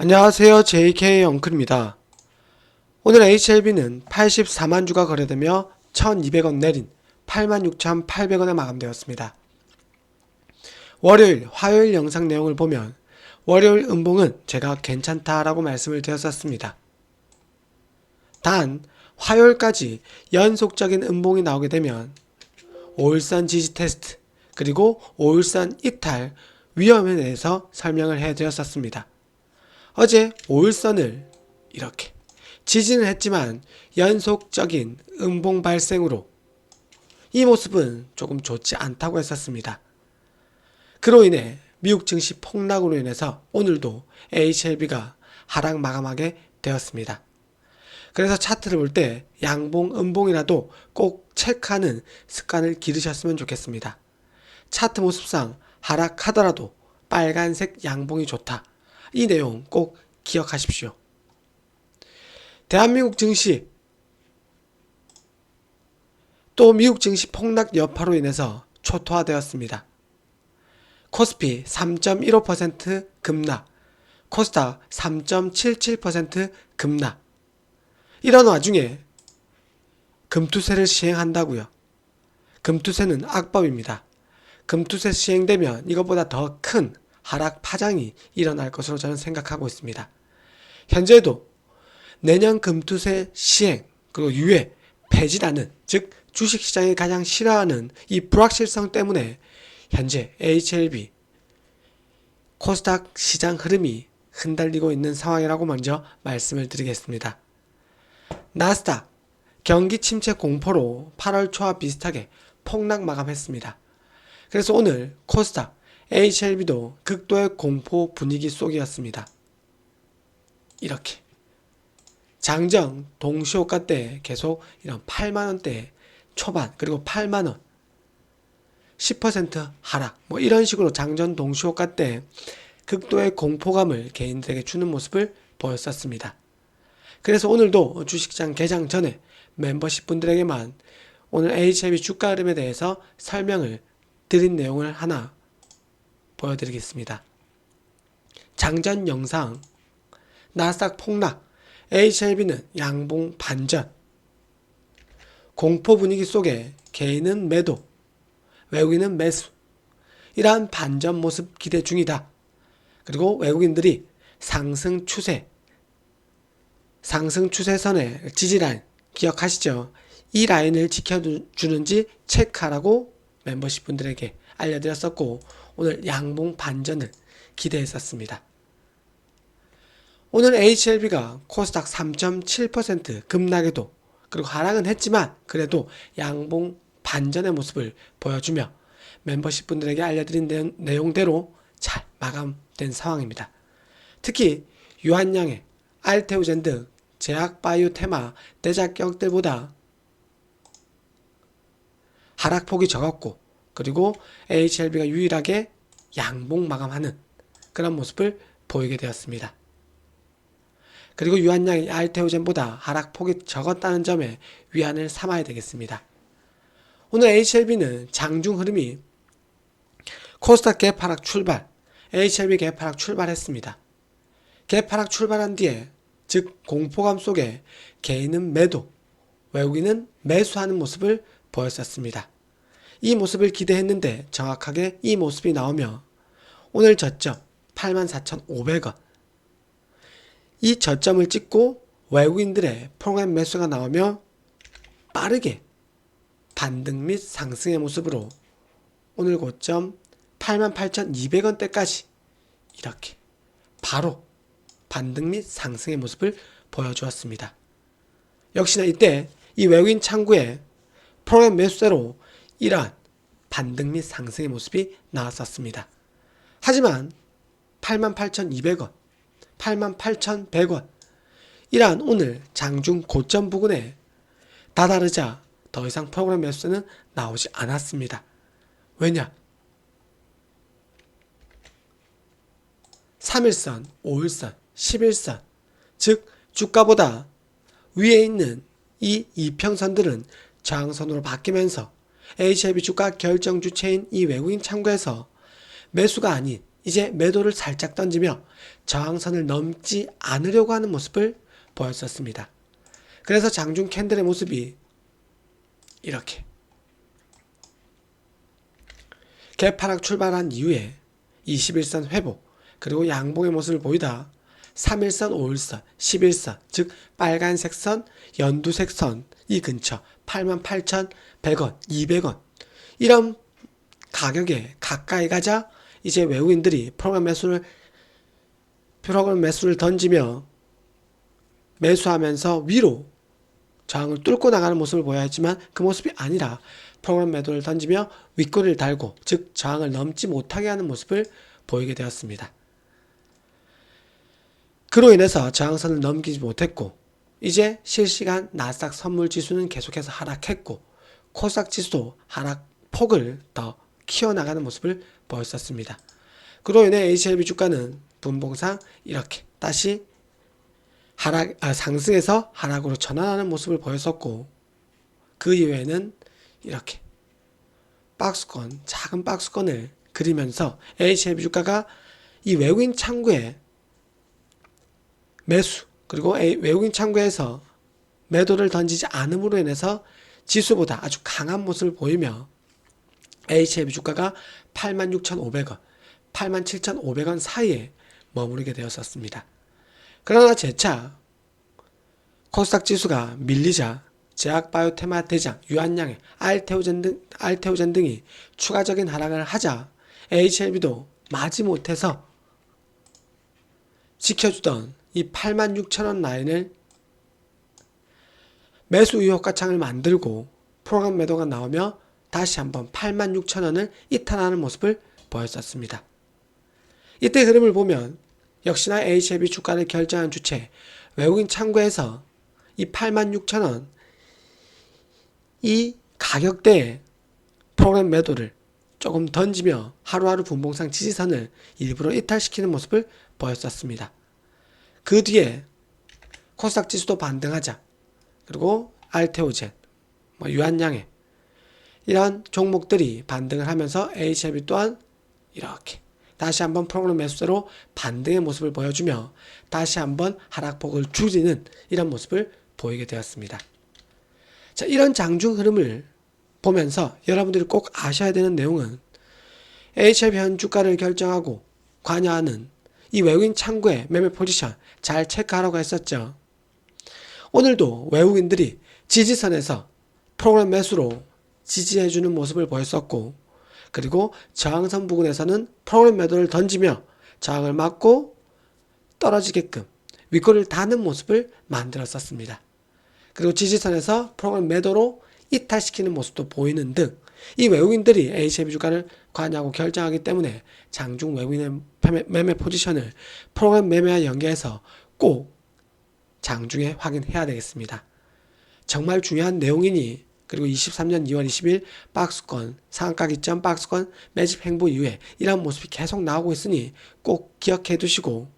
안녕하세요. JK 엉클입니다. 오늘 HLB는 84만 주가 거래되며 1200원 내린 86,800원에 마감되었습니다. 월요일, 화요일 영상 내용을 보면 월요일 음봉은 제가 괜찮다라고 말씀을 드렸었습니다. 단, 화요일까지 연속적인 음봉이 나오게 되면 5일선 지지 테스트, 그리고 5일선 이탈 위험에 대해서 설명을 해드렸었습니다. 어제 5일선을 이렇게 지지는 했지만 연속적인 음봉 발생으로 이 모습은 조금 좋지 않다고 했었습니다. 그로 인해 미국 증시 폭락으로 인해서 오늘도 HLB가 하락 마감하게 되었습니다. 그래서 차트를 볼 때 양봉, 음봉이라도 꼭 체크하는 습관을 기르셨으면 좋겠습니다. 차트 모습상 하락하더라도 빨간색 양봉이 좋다. 이 내용 꼭 기억하십시오. 대한민국 증시 또 미국 증시 폭락 여파로 인해서 초토화되었습니다. 코스피 3.15% 급락, 코스닥 3.77% 급락. 이런 와중에 금투세를 시행한다고요. 금투세는 악법입니다. 금투세 시행되면 이것보다 더 큰 하락 파장이 일어날 것으로 저는 생각하고 있습니다. 현재도 내년 금투세 시행 그리고 유예 폐지라는 즉 주식시장이 가장 싫어하는 이 불확실성 때문에 현재 HLB 코스닥 시장 흐름이 흔들리고 있는 상황이라고 먼저 말씀을 드리겠습니다. 나스닥 경기 침체 공포로 8월 초와 비슷하게 폭락 마감했습니다. 그래서 오늘 코스닥 HLB도 극도의 공포 분위기 속이었습니다. 이렇게 장정 동시호가 때 계속 이런 8만원대 초반 그리고 8만원 10% 하락 뭐 이런 식으로 장전 동시호가 때 극도의 공포감을 개인들에게 주는 모습을 보였었습니다. 그래서 오늘도 주식장 개장 전에 멤버십 분들에게만 오늘 HLB 주가 흐름에 대해서 설명을 드린 내용을 하나 보여드리겠습니다. 장전 영상 나스닥 폭락 HLB는 양봉 반전 공포 분위기 속에 개인은 매도 외국인은 매수 이러한 반전 모습 기대 중이다. 그리고 외국인들이 상승 추세 상승 추세선의 지지라인 기억하시죠? 이 라인을 지켜주는지 체크하라고 멤버십 분들에게 알려드렸었고 오늘 양봉 반전을 기대했었습니다. 오늘 HLB가 코스닥 3.7% 급락에도 그리고 하락은 했지만 그래도 양봉 반전의 모습을 보여주며 멤버십 분들에게 알려드린 내용대로 잘 마감된 상황입니다. 특히 유한양의 알테오젠 등 제약바이오 테마 대작격들보다 하락폭이 적었고 그리고 HLB가 유일하게 양봉 마감하는 그런 모습을 보이게 되었습니다. 그리고 유한양이 알테오젠보다 하락폭이 적었다는 점에 위안을 삼아야 되겠습니다. 오늘 HLB는 장중 흐름이 코스닥 개파락 출발, HLB 개파락 출발했습니다. 개파락 출발한 뒤에 즉 공포감 속에 개인은 매도, 외국인은 매수하는 모습을 보였었습니다. 이 모습을 기대했는데 정확하게 이 모습이 나오며 오늘 저점 84,500원 이 저점을 찍고 외국인들의 프로그램 매수가 나오며 빠르게 반등 및 상승의 모습으로 오늘 고점 88,200원대까지 이렇게 바로 반등 및 상승의 모습을 보여주었습니다. 역시나 이때 이 외국인 창구에 프로그램 매수세로 이러한 반등 및 상승의 모습이 나왔었습니다. 하지만 88,200원, 88,100원 이러한 오늘 장중 고점 부근에 다다르자 더 이상 프로그램 매수는 나오지 않았습니다. 왜냐? 3일선, 5일선, 11선, 즉 주가보다 위에 있는 이 이평선들은 저항선으로 바뀌면서 HLB 주가 결정 주체인 이 외국인 창구에서 매수가 아닌 이제 매도를 살짝 던지며 저항선을 넘지 않으려고 하는 모습을 보였었습니다. 그래서 장중 캔들의 모습이 이렇게 개파락 출발한 이후에 21선 회복 그리고 양봉의 모습을 보이다 3일선, 5일선, 11선 즉 빨간색 선, 연두색 선 이 근처 88,100원, 200원 이런 가격에 가까이 가자 이제 외국인들이 프로그램 매수를 프로그램 매수를 던지며 매수하면서 위로 저항을 뚫고 나가는 모습을 보여야 했지만 그 모습이 아니라 프로그램 매도를 던지며 윗꼬리를 달고 즉 저항을 넘지 못하게 하는 모습을 보이게 되었습니다. 그로 인해서 저항선을 넘기지 못했고 이제 실시간 나스닥 선물 지수는 계속해서 하락했고 코스닥 지수도 하락 폭을 더 키워나가는 모습을 보였었습니다. 그로 인해 HLB 주가는 분봉상 이렇게 다시 하락 아, 상승에서 하락으로 전환하는 모습을 보였었고 그 이후에는 이렇게 박스권 작은 박스권을 그리면서 HLB 주가가 이 외국인 창구에 매수 그리고 외국인 창구에서 매도를 던지지 않음으로 인해서 지수보다 아주 강한 모습을 보이며 HLB 주가가 86,500원, 87,500원 사이에 머무르게 되었었습니다. 그러나 재차 코스닥 지수가 밀리자 제약바이오테마 대장, 유한양의 알테오젠 등, 알테오젠 등이 추가적인 하락을 하자 HLB도 마지못해서 지켜주던 이 86,000원 라인을 매수 의혹가 창을 만들고 프로그램 매도가 나오며 다시 한번 86,000원을 이탈하는 모습을 보였었습니다. 이때 흐름을 보면 역시나 HLB 주가를 결정한 주체 외국인 창구에서 이 86,000원 이 가격대에 프로그램 매도를 조금 던지며 하루하루 분봉상 지지선을 일부러 이탈시키는 모습을 보였었습니다. 그 뒤에 코스닥 지수도 반등하자. 그리고 알테오젠, 뭐 유한양해 이런 종목들이 반등을 하면서 HLB 또한 이렇게 다시 한번 프로그램 매수세로 반등의 모습을 보여주며 다시 한번 하락폭을 줄이는 이런 모습을 보이게 되었습니다. 자, 이런 장중 흐름을 보면서 여러분들이 꼭 아셔야 되는 내용은 HLB 현 주가를 결정하고 관여하는 이 외국인 창구의 매매 포지션 잘 체크하라고 했었죠. 오늘도 외국인들이 지지선에서 프로그램 매수로 지지해주는 모습을 보였었고, 그리고 저항선 부근에서는 프로그램 매도를 던지며 저항을 막고 떨어지게끔 윗골을 다는 모습을 만들었었습니다. 그리고 지지선에서 프로그램 매도로 이탈시키는 모습도 보이는 등 이 외국인들이 HLB 주가를 관여하고 결정하기 때문에 장중 외국인의 매매 포지션을 프로그램 매매와 연계해서 꼭 장중에 확인해야 되겠습니다. 정말 중요한 내용이니 그리고 23년 2월 20일 박스권, 상한가 기점 박스권 매집 행보 이후에 이런 모습이 계속 나오고 있으니 꼭 기억해 두시고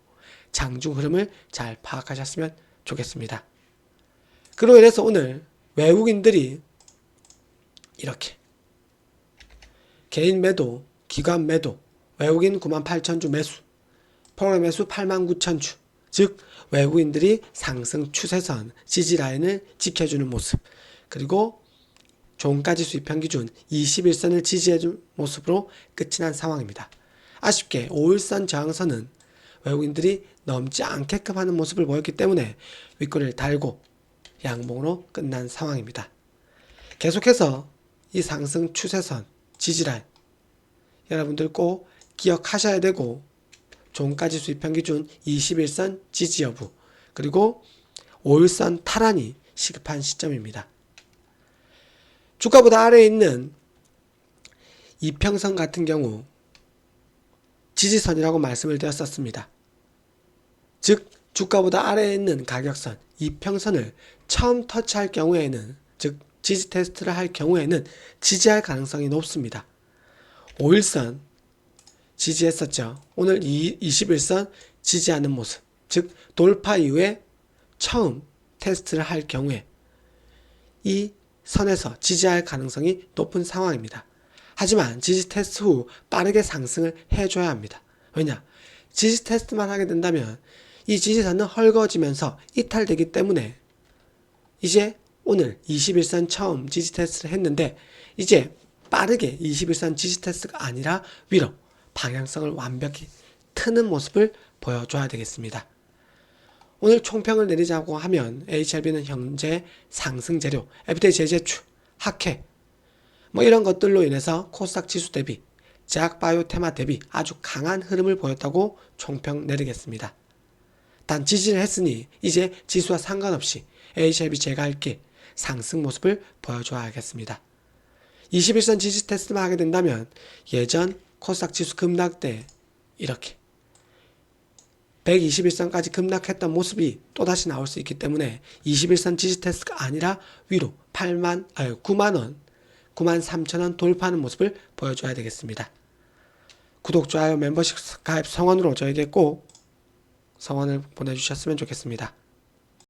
장중 흐름을 잘 파악하셨으면 좋겠습니다. 그로 인해서 오늘 외국인들이 이렇게 개인 매도, 기관 매도, 외국인 9만 8천 주 매수, 프로그램 매수 8만 9천 주, 즉 외국인들이 상승 추세선 지지 라인을 지켜주는 모습, 그리고 종가지 수입 평 기준 21선을 지지해준 모습으로 끝이 난 상황입니다. 아쉽게 5일선 저항선은 외국인들이 넘지 않게끔 하는 모습을 보였기 때문에 윗꼬리를 달고 양봉으로 끝난 상황입니다. 계속해서 이 상승 추세선 지지라인 여러분들 꼭 기억하셔야 되고 종가지 수입 평 기준 21선 지지 여부 그리고 5일선 탈환이 시급한 시점입니다. 주가보다 아래에 있는 이평선 같은 경우 지지선이라고 말씀을 드렸었습니다. 즉 주가보다 아래에 있는 가격선 이평선을 처음 터치할 경우에는 즉 지지 테스트를 할 경우에는 지지할 가능성이 높습니다. 5일선 지지했었죠. 오늘 21선 지지하는 모습. 즉 돌파 이후에 처음 테스트를 할 경우에 이 선에서 지지할 가능성이 높은 상황입니다. 하지만 지지 테스트 후 빠르게 상승을 해줘야 합니다. 왜냐? 지지 테스트만 하게 된다면 이 지지선은 헐거워지면서 이탈되기 때문에 이제 오늘 21선 처음 지지 테스트를 했는데 이제 빠르게 21선 지지 테스트가 아니라 위로 방향성을 완벽히 트는 모습을 보여줘야 되겠습니다. 오늘 총평을 내리자고 하면 HLB는 현재 상승 재료, FTA 추, 학회 뭐 이런 것들로 인해서 코스닥 지수 대비 제약바이오 테마 대비 아주 강한 흐름을 보였다고 총평 내리겠습니다. 단 지지를 했으니 이제 지수와 상관없이 HLB 제가 할게 상승 모습을 보여줘야겠습니다. 21선 지지 테스트만 하게 된다면 예전 코스닥 지수 급락 때 이렇게 121선까지 급락했던 모습이 또다시 나올 수 있기 때문에 21선 지지 테스트가 아니라 위로 8만, 아니 9만원, 9만 3천원 돌파하는 모습을 보여줘야 되겠습니다. 구독, 좋아요, 멤버십 가입 성원으로 저에게 꼭 성원을 보내주셨으면 좋겠습니다.